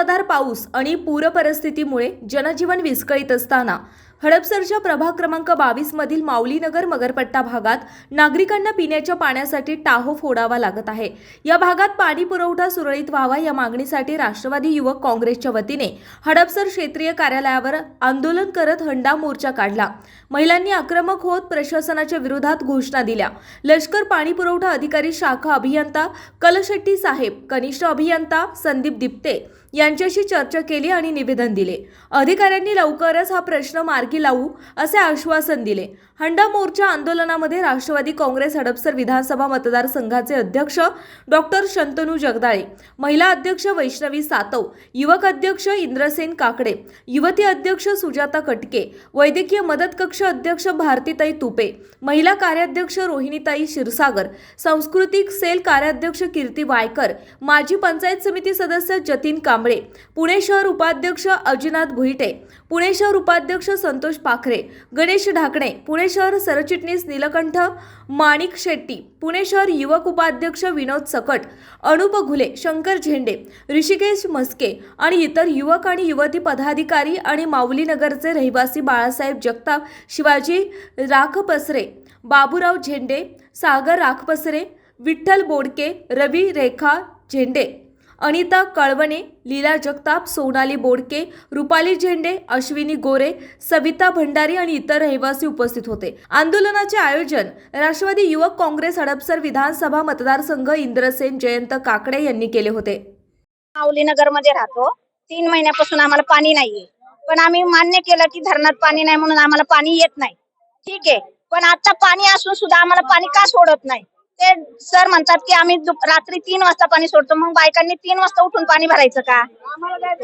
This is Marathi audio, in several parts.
मुसळधार पाऊस आणि पूरपरिस्थितीमुळे जनजीवन विस्कळीत असताना हडपसरच्या प्रभाग क्रमांक बावीसमधील माऊलीनगर मगरपट्टा भागात नागरिकांना पिण्याच्या पाण्यासाठी टाहो फोडावा लागत आहे. या भागात पाणी पुरवठा सुरळीत व्हावा या मागणीसाठी राष्ट्रवादी युवक काँग्रेसच्या वतीने हडपसर क्षेत्रीय कार्यालयावर आंदोलन करत हंडा मोर्चा काढला. महिलांनी आक्रमक होत प्रशासनाच्या विरोधात घोषणा दिल्या. लष्कर पाणी पुरवठा अधिकारी शाखा अभियंता कलशेट्टी साहेब कनिष्ठ अभियंता संदीप दिप्ते यांच्याशी चर्चा केली आणि निवेदन दिले. अधिकाऱ्यांनी लवकरच हा प्रश्न मार्गी लावू असे आश्वासन दिले. हंडा मोर्चा आंदोलनामध्ये राष्ट्रवादी काँग्रेस हडपसर विधानसभा मतदारसंघाचे अध्यक्ष डॉक्टर शंतनू जगदाळे महिला अध्यक्ष वैष्णवी सातव युवक अध्यक्ष इंद्रसेन काकडे युवती अध्यक्ष सुजाता कटके वैद्यकीय मदत कक्ष अध्यक्ष भारतीताई तुपे महिला कार्याध्यक्ष रोहिणीताई क्षीरसागर सांस्कृतिक सेल कार्याध्यक्ष कीर्ती वायकर माजी पंचायत समिती सदस्य जतीन कांबळे पुणे शहर उपाध्यक्ष अजिनाथ भुईटे पुणे शहर उपाध्यक्ष संतोष पाखरे गणेश ढाकणे पुणे शहर सरचिटणीस नीलकंठ माणिक शेट्टी पुणे शहर युवक उपाध्यक्ष विनोद सकट अनुप घुले शंकर झेंडे ऋषिकेश मस्के आणि इतर युवक आणि युवती पदाधिकारी आणि माऊलीनगरचे रहिवासी बाळासाहेब जगताप शिवाजी राखपसरे बाबूराव झेंडे सागर राखपसरे विठ्ठल बोडके रवी रेखा झेंडे. अनिता कळवणे लीला जगताप सोनाली बोडके रुपाली झेंडे अश्विनी गोरे सविता भंडारी आणि इतर रहिवासी उपस्थित होते. आंदोलनाचे आयोजन राष्ट्रवादी युवक काँग्रेस हडपसर विधानसभा मतदारसंघ इंद्रसेन जयंत काकडे यांनी केले होते. माऊलीनगरमध्ये राहतो. तीन महिन्यापासून आम्हाला पाणी नाहीये. पण आम्ही मान्य केलं की धरणात पाणी नाही म्हणून आम्हाला पाणी येत नाही. ठीक आहे. पण आता पाणी असून सुद्धा आम्हाला पाणी का सोडत नाही? ते सर म्हणतात की आम्ही रात्री तीन वाजता पाणी सोडतो. मग बायकांनी तीन वाजता उठून पाणी भरायचं का?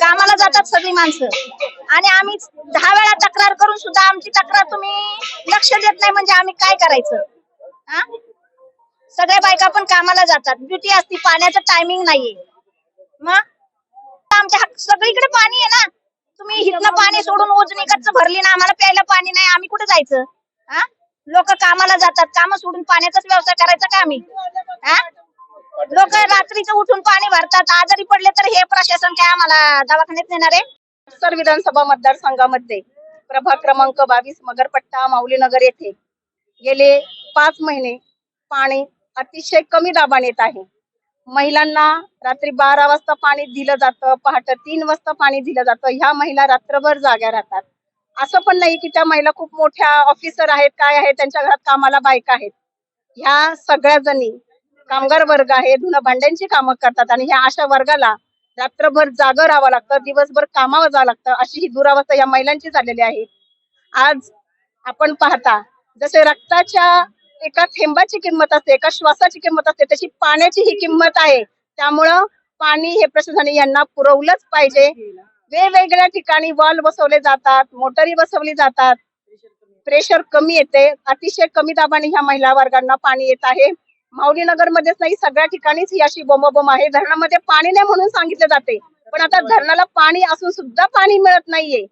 कामाला जातात सगळी माणसं. आणि आम्ही दहा वेळा तक्रार करून सुद्धा आमची तक्रार तुम्ही लक्ष देत नाही म्हणजे आम्ही काय करायचं? हा सगळ्या बायका पण कामाला जातात. ड्युटी असती पाण्याचं टायमिंग नाहीये. मग? आमच्या सगळीकडे पाणी आहे ना. तुम्ही इथनं पाणी सोडून ओजनी कच्च भरली ना आम्हाला प्यायला पाणी नाही आम्ही कुठे जायचं? हा लोक कामाला जातात. काम सोडून पाण्याचाच व्यवसाय करायचा का आम्ही? लोक रात्रीचं उठून पाणी भरतात. आजारी पडले तर हे प्रशासन काय आम्हाला दवाखान्यात नेणार आहे? सर विधानसभा मतदारसंघामध्ये प्रभाग क्रमांक बावीस मगरपट्टा माऊलीनगर येथे गेले पाच महिने पाणी अतिशय कमी दाबाने येत आहे. महिलांना रात्री बारा वाजता पाणी दिलं जातं पहाटे तीन वाजता पाणी दिलं जातं. ह्या महिला रात्रभर जाग्या राहतात. असं पण नाही की त्या महिला खूप मोठ्या ऑफिसर आहेत काय आहेत त्यांच्या घरात कामाला बायका आहेत. ह्या सगळ्या जणी कामगार वर्ग आहे धुणं भांड्यांची कामं करतात आणि ह्या अशा वर्गाला रात्रभर जागं राहावं लागतं दिवसभर कामावर जावं लागतं अशी ही दुरावस्था या महिलांची झालेली आहे. आज आपण पाहता जसे रक्ताच्या एका थेंबाची किंमत असते एका श्वासाची किंमत असते तशी पाण्याची ही किंमत आहे. त्यामुळं पाणी हे प्रशासनाने यांना पुरवलंच पाहिजे. वेगवेगळ्या ठिकाणी वॉल बसवले जातात मोटरी बसवली जातात. प्रेशर कमी येते. अतिशय कमी दाबाने ह्या महिला वर्गांना पाणी येत आहे. माऊलीनगर मध्येच नाही सगळ्या ठिकाणीच ही अशी बोंबाबोंब आहे. धरणामध्ये पाणी नाही म्हणून सांगितले जाते. पण आता धरणाला पाणी असून सुद्धा पाणी मिळत नाहीये.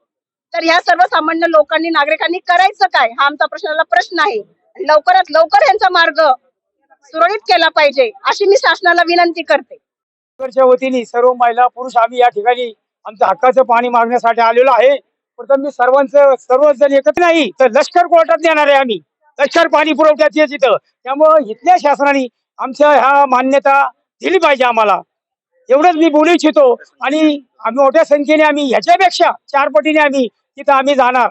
तर ह्या सर्वसामान्य लोकांनी नागरिकांनी करायचं काय? हा आमचा प्रश्नाला प्रश्न आहे. लवकरात लवकर यांचा मार्ग सुरळीत केला पाहिजे अशी मी शासनाला विनंती करते. वतीने सर्व महिला पुरुष आम्ही या ठिकाणी आमचं हक्काचं पाणी मागण्यासाठी आलेलो आहे. प्रथम मी सर्वांचं सर्वच जण एकत्र नाही तर लष्कर कोर्टात देणार आहे आम्ही. लष्कर पाणी पुरवठ्यात येत तिथं. त्यामुळं इथल्या शासनाने आमच्या ह्या मान्यता दिली पाहिजे आम्हाला. एवढंच मी बोलू इच्छितो. आणि आम्ही मोठ्या संख्येने आम्ही ह्याच्यापेक्षा चार पटीने आम्ही तिथं आम्ही जाणार.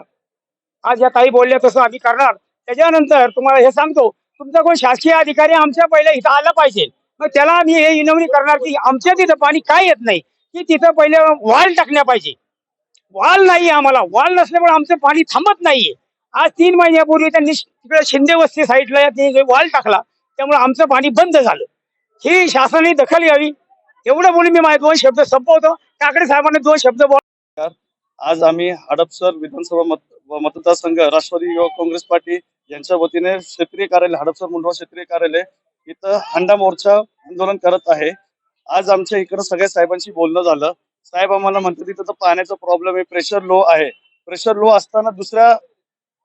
आज या ताई बोलल्या तसं आम्ही करणार. त्याच्यानंतर तुम्हाला हे सांगतो तुमचा कोण शासकीय अधिकारी आमच्या पहिले इथं आला पाहिजे. मग त्याला आम्ही हे विनवणी करणार की आमच्या तिथं पाणी काय येत नाही? की तिथं पहिले वाल टाकण्या पाहिजे. वाल नाही आम्हाला. वाल नसल्यामुळे आमचं पाणी थांबत नाहीये. आज तीन महिन्यापूर्वी त्यांनी तिकडे शिंदे वस्ती साईडला त्यांनी वाल टाकला त्यामुळे आमचं पाणी बंद झालं. ही शासनाने दखल घ्यावी. एवढं बोलून मी माझे दोन शब्द संपवतो. काकडे साहेबांनी दोन शब्द बोल आज आम्ही हडपसर विधानसभा मत मतदारसंघ राष्ट्रवादी युवक काँग्रेस पार्टी यांच्या वतीने क्षेत्रीय कार्यालय हडपसर मुंडवा क्षेत्रीय कार्यालय इथं हंडा मोर्चा आंदोलन करत आहे. आज आमच्या इकडं सगळ्या साहेबांशी बोलणं झालं. साहेब आम्हाला म्हणतात तिथं पाण्याचा प्रॉब्लेम आहे प्रेशर लो आहे. प्रेशर लो असताना दुसऱ्या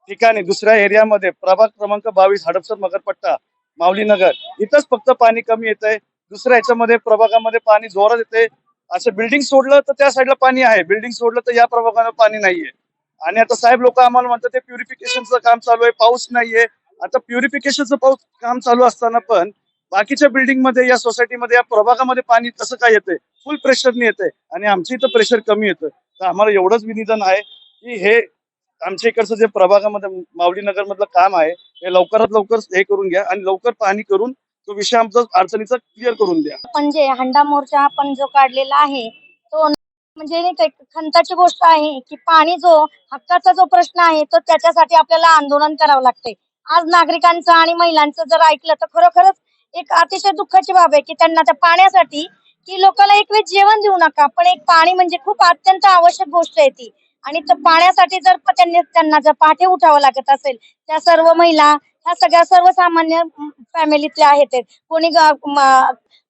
ठिकाणी दुसऱ्या एरियामध्ये प्रभाग क्रमांक बावीस हडपसर मगरपट्टा माऊलीनगर इथंच फक्त पाणी कमी येत आहे दुसऱ्या ह्याच्यामध्ये प्रभागामध्ये पाणी जोरात येते असं बिल्डिंग सोडलं तर त्या साईडला पाणी आहे. बिल्डिंग सोडलं तर या प्रभागाला पाणी नाहीये. आणि आता साहेब लोक आम्हाला म्हणतात ते प्युरिफिकेशनचं काम चालू आहे पाऊस नाहीये. आता प्युरिफिकेशनचं पाऊस काम चालू असताना पण बाकीच्या बिल्डिंगमध्ये या सोसायटीमध्ये या प्रभागामध्ये पाणी तसं काय येतंय? फुल प्रेशरने येतंय. आणि आमच्या इथं प्रेशर कमी येतं तर आम्हाला एवढंच विनिधन आहे की हे आमच्या इकडचं जे प्रभागामध्ये मावली नगर मधलं काम आहे हे लवकरात लवकर हे करून घ्या आणि लवकर पाहणी करून तो विषय आमचा अडचणीचा क्लिअर करून द्या. पण जे हंडा मोर्चा आपण जो काढलेला आहे तो म्हणजे नाही खंताची गोष्ट आहे की पाणी जो हक्काचा जो प्रश्न आहे तो त्याच्यासाठी आपल्याला आंदोलन करावं लागतंय. आज नागरिकांचं आणि महिलांचं जर ऐकलं तर खरोखरच एक अतिशय दुःखाची बाब आहे की त्यांना त्या पाण्यासाठी की लोकांना एक वेळ जेवण देऊ नका पण एक पाणी म्हणजे खूप अत्यंत आवश्यक गोष्ट आहे ती. आणि पाण्यासाठी जर त्यांनी त्यांना जर पाठे उठावं लागत असेल त्या सर्व महिला ह्या सगळ्या सर्वसामान्य फॅमिलीतल्या आहेत. कोणी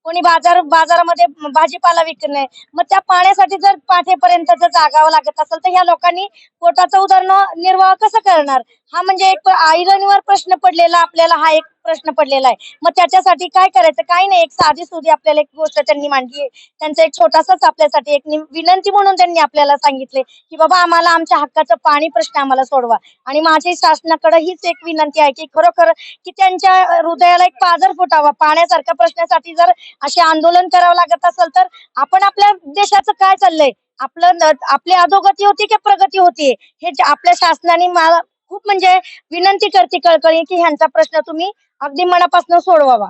कोणी बाजार बाजारामध्ये भाजीपाला विकणे मग त्या पाण्यासाठी जर पाठेपर्यंत जर जागावं लागत असेल तर ह्या लोकांनी पोटाचा उदरनिर्वाह कसं करणार? हा म्हणजे एक आयरणीवर प्रश्न पडलेला आपल्याला हा एक प्रश्न पडलेला आहे. मग त्याच्यासाठी काय करायचं? काही नाही एक साधी सुधी आपल्याला एक गोष्ट त्यांनी मांडली आहे. त्यांचा एक छोटासाच आपल्यासाठी एक नि- विनंती म्हणून त्यांनी आपल्याला सांगितले की बाबा आम्हाला आमच्या हक्काचं पाणी प्रश्न आम्हाला सोडवा. आणि माझी शासनाकडे हीच एक विनंती आहे की खरोखर की त्यांच्या हृदयाला एक पाजर फुटावा. पाण्यासारख्या प्रश्नासाठी जर असे आंदोलन करावं लागत असेल तर आपण आपल्या देशाचं काय चाललंय? आपलं आपली अधोगती होती की प्रगती होती? हे आपल्या शासनाने मला खूप म्हणजे विनंती करते कळकळी की ह्यांचा प्रश्न तुम्ही अगदी मनापासून सोडवावा.